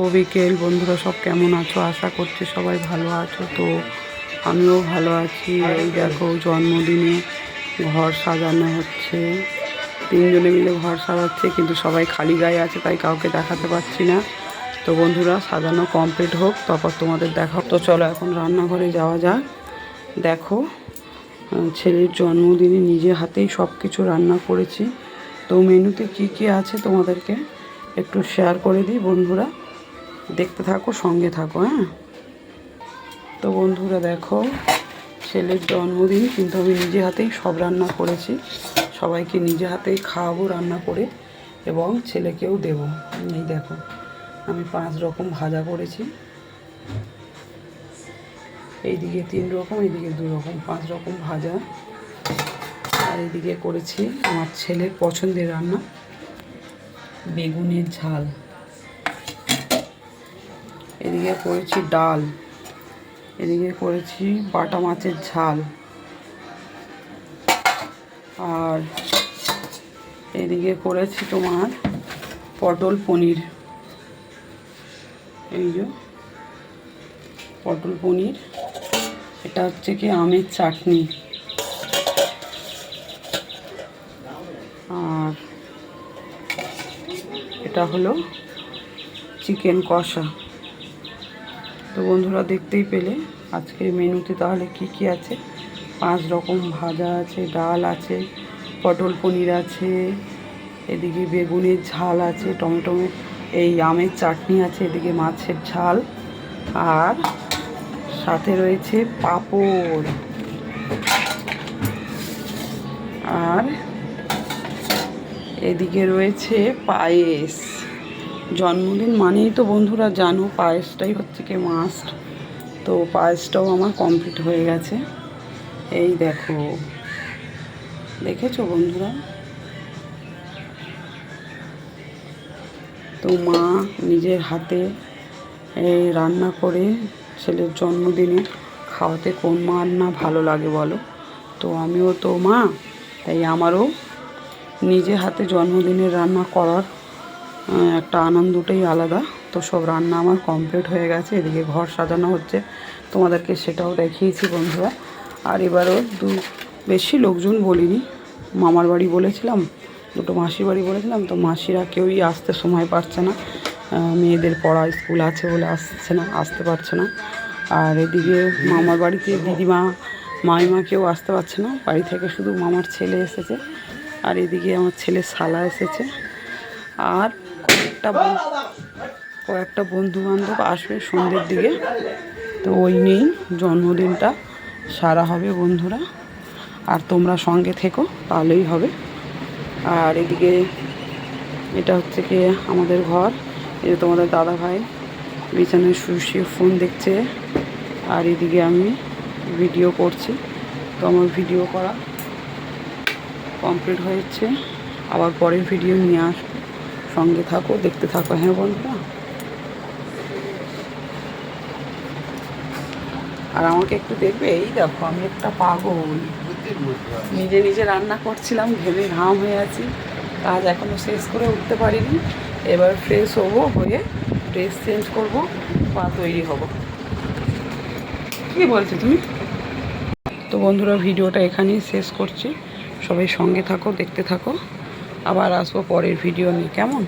ও বিকেল, বন্ধুরা সব কেমন আছো? আশা করছি সবাই ভালো আছো। তো আমিও ভালো আছি। এই দেখো, জন্মদিনে ঘর সাজানো হচ্ছে। তিনজনে মিলে ঘর সাজাচ্ছে, কিন্তু সবাই খালি গায়ে আছে, তাই কাউকে দেখাতে পারছি না। তো বন্ধুরা, সাজানো কমপ্লিট হোক, তারপর তোমাদের দেখা তো চলো এখন রান্নাঘরে যাওয়া যাক। দেখো ছেলের জন্মদিনে নিজে হাতেই সব কিছু রান্না করেছি। তো মেনুতে কি কি আছে তোমাদেরকে একটু শেয়ার করে দিই, বন্ধুরা? দেখতে থাকো, সঙ্গে থাকো হ্যাঁ? তো বন্ধুরা দেখো, ছেলের জন্মদিন, কিন্তু আমি নিজে হাতেই সব রান্না করেছি। সবাইকে নিজে হাতেই খাওয়াবো, রান্না করে, এবং ছেলেকেও দেব। এই দেখো, আমি পাঁচ রকম ভাজা করেছি। এইদিকে তিন রকম, এইদিকে দু রকম, পাঁচ রকম ভাজা। আর এদিকে করেছি আমার ছেলের পছন্দের রান্না, বেগুনের ঝাল। এদিকে করেছি ডাল, এদিকে করেছি বাটা মাছের ঝাল, আর এদিকে করেছি তোমার পটল পনির। এই যে পটল পনির, এটা হচ্ছে কি আমের চাটনি। আর এটা হলো চিকেন কষা। তো বন্ধুরা দেখতেই পেলে আজকের মেনুতে তাহলে কি কি আছে? পাঁচ রকম ভাজা আছে, ডাল আছে, পটল পনির আছে, এদিকে বেগুনের ঝাল আছে টমেটো এই আমের চাটনি আছে, এদিকে মাছের ঝাল, আর সাথে রয়েছে পাপড়। আর এদিকে রয়েছে পায়েস। জন্মদিন মানেই তো বন্ধুরা জানো পায়েসটাই হচ্ছে কি মাস্ট তো পায়েসটাও আমার কমপ্লিট হয়ে গেছে। এই দেখো। দেখেছ বন্ধুরা? তো মা নিজের হাতে এই রান্না করে ছেলের জন্মদিনে খাওয়াতে কোন মার না ভালো লাগে বলো? তো আমিও তো মা, তাই আমারও নিজে হাতে জন্মদিনের রান্না করার একটা আনন্দটাই আলাদা। তো সব রান্না আমার কমপ্লিট হয়ে গেছে, এদিকে ঘর সাজানো হচ্ছে। তোমাদেরকে সেটাও দেখিয়েছি বন্ধুরা। আর এবারও দু, বেশি লোকজন বলিনি। মামার বাড়ি বলেছিলাম, দুটো মাসির বাড়ি বলেছিলাম, তো মাসিরা কেউই আসতে সময় পাচ্ছে না। মেয়েদের পড়া স্কুল আছে বলে আসছে না, আসতে পারছে না। আর এদিকে মামার বাড়িতে দিদিমা, মামিমা কেউ আসতে পারছে না। বাড়ি থেকে শুধু মামার ছেলে এসেছে। আর এদিকে আমার ছেলে শালা এসেছে। আর কয়েকটা কয়েকটা বন্ধু বান্ধব আসবে সন্ধ্যের দিকে। তো ওই নিয়েই জন্মদিনটা সারা হবে বন্ধুরা। আর তোমরা সঙ্গে থেকো, তাহলেই হবে। আর এদিকে এটা হচ্ছে কি আমাদের ঘর, এই যে তোমাদের দাদা ভাই বিছানায় শুয়ে ফোন দেখছে। আর এদিকে আমি ভিডিও করছি, তো আমার ভিডিও করা কমপ্লিট হয়েছে। আবার পরের ভিডিও নিয়ে আসব। সঙ্গে থাকো, দেখতে থাকো হ্যাঁ বন্ধুরা? আর আমাকে একটু দেখবে, এই দেখো, আমি একটা পাগল। নিজে নিজে রান্না করছিলাম, ঘেমে ঘাম হয়ে আছি। কাজ এখনও শেষ করে উঠতে পারিনি। এবার ফ্রেশ হব, হয়ে ড্রেস চেঞ্জ করব বা তৈরি হব। কী বলছো তুমি? তো বন্ধুরা, ভিডিওটা এখানেই শেষ করছি। সবাই সঙ্গে থাকো, দেখতে থাকো। আবার আসব পরের ভিডিও নিয়ে। কেমন?